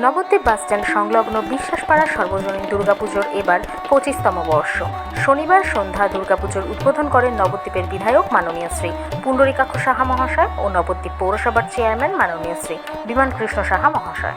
Nabadwip bus stand সংলগ্ন বিশ্বাসপাড়া সর্বজনীন দুর্গাপুজোর এবার পঁচিশতম বর্ষ। শনিবার সন্ধ্যা দুর্গাপুজোর উদ্বোধন করেন নবদ্বীপের বিধায়ক মাননীয় শ্রী পুণ্ডরীকাক্ষ সাহা মহাশয় ও নবদ্বীপ পৌরসভার চেয়ারম্যান মাননীয় শ্রী বিমান কৃষ্ণ সাহা মহাশয়।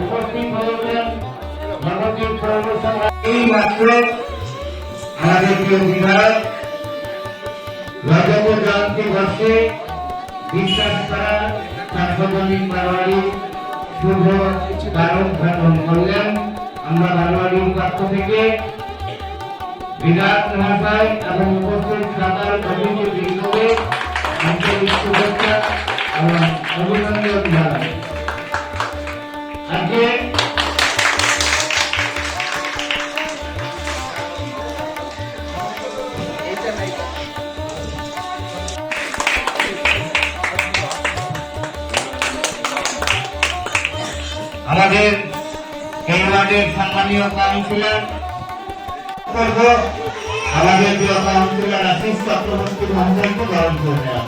উপস্থিত হয়েছেন নবদ্বীপ পৌরসভা এই মাত্র সার্বজনীন বারোয়ারি শুভ দ্বার উদ্ঘাটন আমরা বারোয়ারির পক্ষ থেকে বিরাট মহাশয় এবং উপস্থিত সকল কমিটি আজকে আমাদের এই ওয়ার্ডের সম্মানীয় কাউন্সিলর আমাদের প্রিয় কাউন্সিলর আশিস চক্রবর্তী মহাশয়কে বরণ করে নেওয়া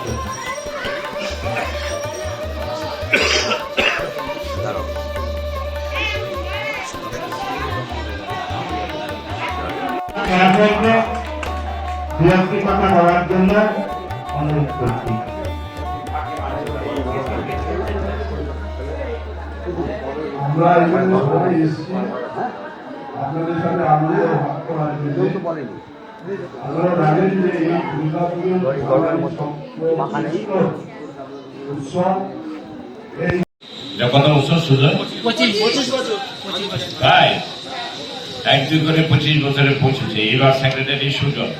কথা বলার জন্য অনুরোধ করছি। আমরা এখানে সবাই এসেছি আপনাদের সাথে আনন্দ ভাগ করার জন্য আপনারা জানেন যে এই দুর্গা পুজোর উৎসব এই কত বছর। সুজন তাই? এক দুই করে পঁচিশ বছরে পৌঁছেছে। এবার সেক্রেটারি সুজন।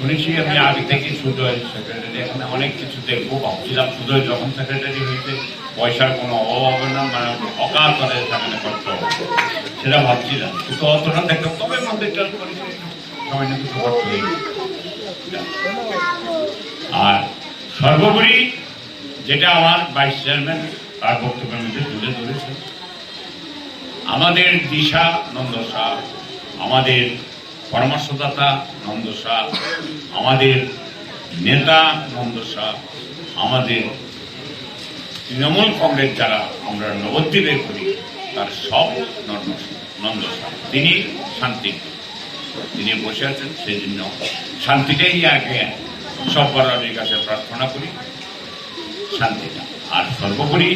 শুনেছি আমি আগে থেকে সুজয় সেক্রেটারি এখানে অনেক কিছু দেখব। ভাবছিলাম সুজয় যখন সেক্রেটারি হয়েছে, পয়সার কোনো অভাব না মানে অকাল করে সেখানে করতে হবে। সেটা ভাবছিলাম। কিন্তু অতটা দেখতাম তবে মন্দিরটা সামান্য কিছু করতে হয়েছে আর সর্বোপরি যেটা আমার ভাইস চেয়ারম্যান তার বক্তব্যের মধ্যে তুলে ধরেছেন আমাদের দিশা নন্দ শাহ আমাদের পরামর্শদাতা নন্দ শাহ আমাদের নেতা নন্দ শাহ আমাদের তৃণমূল কংগ্রেস যারা আমরা নবদ্বীপে করি, তার সব নন্দ শাহ তিনি শান্তি তিনি বসে আছেন সেই জন্য শান্তিটাই আগে সব বরাবরের কাছে প্রার্থনা করি, শান্তিটা। আর সর্বোপরি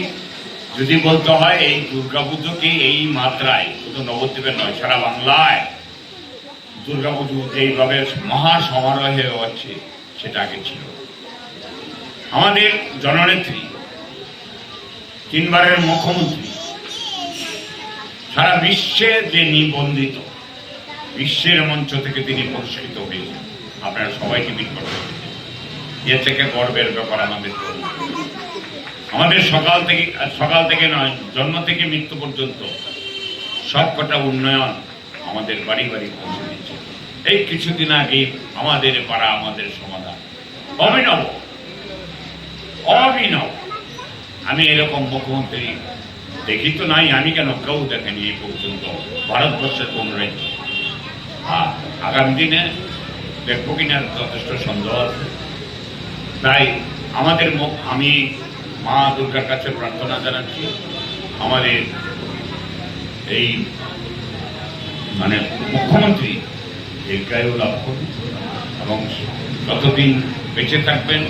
যদি বলতে হয়, এই দুর্গাপুজোকে এই মাত্রায়, শুধু নবদ্বীপে নয়, সারা বাংলায় দুর্গাপুজো এইভাবে মহা সমারোহে হচ্ছে, সেটা আগে ছিল। আমাদের জননেত্রী, তিনবারের মুখ্যমন্ত্রী, সারা বিশ্বে যে নিবন্ধিত বিশ্বের মঞ্চ থেকে তিনি পুরস্কৃত হয়েছেন আপনারা সবাই টিভি করতে এর থেকে গর্বের ব্যাপার আমাদের আমাদের সকাল থেকে সকাল থেকে নয়, জন্ম থেকে মৃত্যু পর্যন্ত সবকটা উন্নয়ন আমাদের বাড়ি বাড়ি পৌঁছে এই কিছুদিন আগে আমাদের পাড়া আমাদের সমাধান। অভিনব। অভিনব। আমি এরকম মুখ্যমন্ত্রী দেখি তো নাই, আমি কেন কেউ দেখেনি এই পর্যন্ত? ভারতবর্ষের কোন রাজ্যে আর আগামী দিনে দেখব কিনা যথেষ্ট সন্দেহ আছে। তাই আমাদের আমি মা দুর্গার কাছে প্রার্থনা জানাচ্ছি, আমাদের এই মানে মুখ্যমন্ত্রী দীর্ঘায়ু লাভ করুন এবং যতদিন বেঁচে থাকবেন,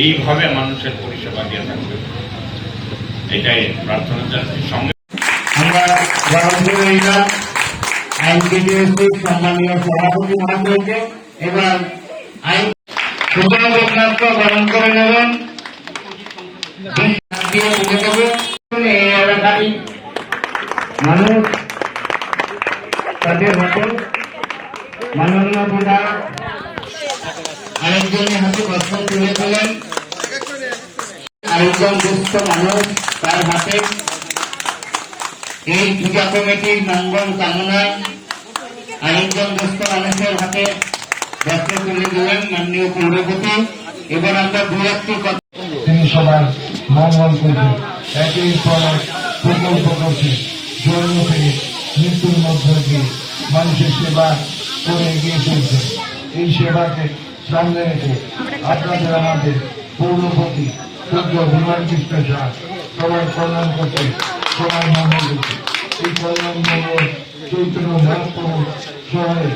এইভাবে মানুষের পরিষেবা দিয়ে থাকবেন। এটাই প্রার্থনা জানাচ্ছি। সঙ্গে আমরা জবাবদিহি সম্মানীয় সভাপতি মহাশয়কে এবার আইন সুতরাং গ্রহণ করে নেবেন তুলে দেবে এই এলাকারই মানুষ তাদের হাতে মাননীয় বিধায়ক আরেকজনের হাতে বস্ত্র তুলে দিলেন আরেকজন দুস্থ মানুষ তার হাতে। এই পূজা কমিটির মঙ্গল কামনায় আরেকজন দুস্থ মানুষের হাতে বস্ত্র তুলে দিলেন মাননীয় পৌরপতি এবার আমরা দু একটি কথা সবার মঙ্গল করছে একের পর প্রকল্প করছে। জন্ম থেকে মৃত্যুর মধ্যে দিয়ে মানুষের সেবা করে এগিয়ে চলছে। এই সেবাকে সামনে রেখে আপনাদের আমাদের পৌরপতি সূর্য বিমান কৃষ্ণ শাহ সবাই কল্যাণ করছে সবাই মঙ্গল করছে এই কল্যাণ মঙ্গল চৈতন্য মহাপ্রভু শহরে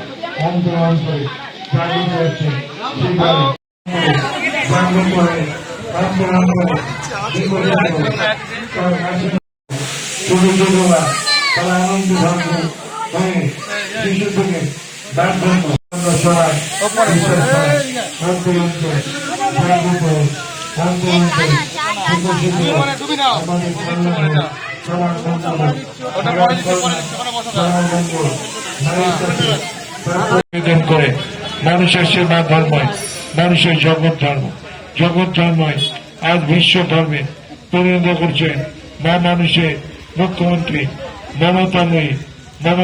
অন্তর অন্তরে জাগিত হচ্ছে সেইভাবে জাগ্রত করে অন্তরণ করে সবাই। সবাই জাগ্রত করে, মানুষের সেবা ধর্মই, মানুষের জগৎ ধর্ম। জগৎ ধর্মই আজ বিশ্ব ধর্মে পরিণত করছে মা মানুষের মুখ্যমন্ত্রী মমতাময়ী মমতা